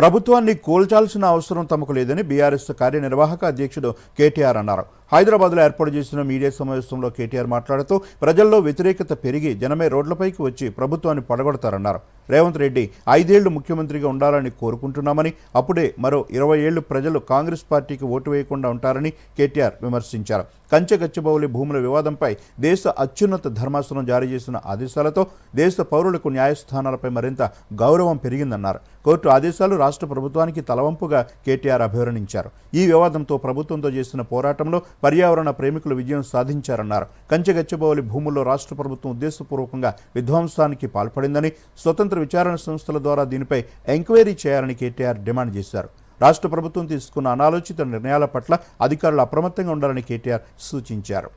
ప్రభుత్వాన్ని కూల్చాల్సిన అవసరం తమకు లేదని బీఆర్ఎస్ కార్యనిర్వాహక అధ్యక్షుడు కేటీఆర్ అన్నారు. హైదరాబాద్లో ఏర్పాటు చేసిన మీడియా సమావేశంలో కేటీఆర్ మాట్లాడుతూ ప్రజల్లో వ్యతిరేకత పెరిగి జనమే రోడ్లపైకి వచ్చి ప్రభుత్వాన్ని పడగొడతారన్నారు. రేవంత్ రెడ్డి ఐదేళ్ళు ముఖ్యమంత్రిగా ఉండాలని కోరుకుంటున్నామని అప్పుడే మరో ఇరవై ఏళ్ళు ప్రజలు కాంగ్రెస్ పార్టీకి ఓటు వేయకుండా ఉంటారని కేటీఆర్ విమర్శించారు. కంచె గచ్చిబౌలి భూముల వివాదంపై దేశ అత్యున్నత ధర్మాసనం జారీ చేసిన ఆదేశాలతో దేశ పౌరులకు న్యాయస్థానాలపై మరింత గౌరవం పెరిగిందన్నారు. కోర్టు ఆదేశాలు రాష్ట్ర ప్రభుత్వానికి తలవంపుగా కేటీఆర్ అభివర్ణించారు. ఈ వివాదంతో ప్రభుత్వంతో చేసిన పోరాటంలో పర్యావరణ ప్రేమికులు విజయం సాధించారన్నారు. కంచె గచ్చిబౌలి భూముల్లో రాష్ట్ర ప్రభుత్వం ఉద్దేశపూర్వకంగా విధ్వంసానికి పాల్పడిందని స్వతంత్ర విచారణ సంస్థల ద్వారా దీనిపై ఎంక్వైరీ చేయాలని కేటీఆర్ డిమాండ్ చేశారు. రాష్ట్ర ప్రభుత్వం తీసుకున్న అనాలోచిత నిర్ణయాల పట్ల అధికారులు అప్రమత్తంగా ఉండాలని కేటీఆర్ సూచించారు.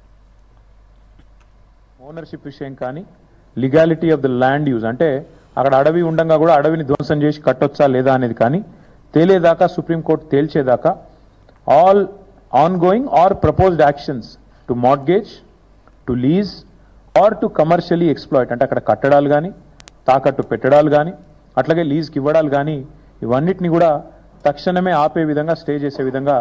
ఓనర్షిప్ విషయం కానీ legality of the land use అంటే అక్కడ అడవి ఉండగా కూడా అడవిని ధ్వంసం చేసి కట్టొచ్చా లేదా అనేది కానీ తేలేదాకా supreme court తేల్చేదాకా all ongoing or proposed actions to mortgage to lease or to commercially exploit అంటే అక్కడ కట్టడాలు కానీ తాకట్టు పెట్టడాలు కానీ అట్లాగే లీజ్కి ఇవ్వడాలు కానీ ఇవన్నిటిని కూడా తక్షణమే ఆపే విధంగా స్టే చేసే విధంగా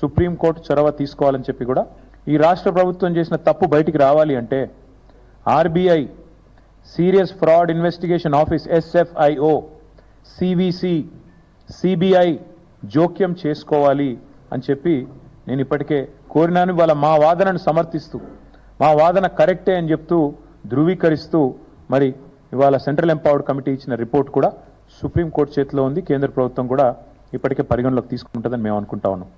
సుప్రీంకోర్టు చొరవ తీసుకోవాలని చెప్పి కూడా ఈ రాష్ట్ర ప్రభుత్వం చేసిన తప్పు బయటికి రావాలి అంటే RBI serious fraud investigation office SFIO CVC CBI జోక్యం చేసుకోవాలి అని చెప్పి నేను ఇప్పటికే కోరినాను. వాళ్ళ మా వాదనను సమర్థిస్తూ మా వాదన కరెక్టే అని చెప్తూ ధృవీకరిస్తూ మరి ఇవాళ సెంట్రల్ ఎంపవర్డ్ కమిటీ ఇచ్చిన రిపోర్ట్ కూడా సుప్రీంకోర్టు చేతిలో ఉంది. కేంద్ర ప్రభుత్వం కూడా ఇప్పటికే పరిగణలోకి తీసుకుంటుందని మేము అనుకుంటా ఉన్నాం.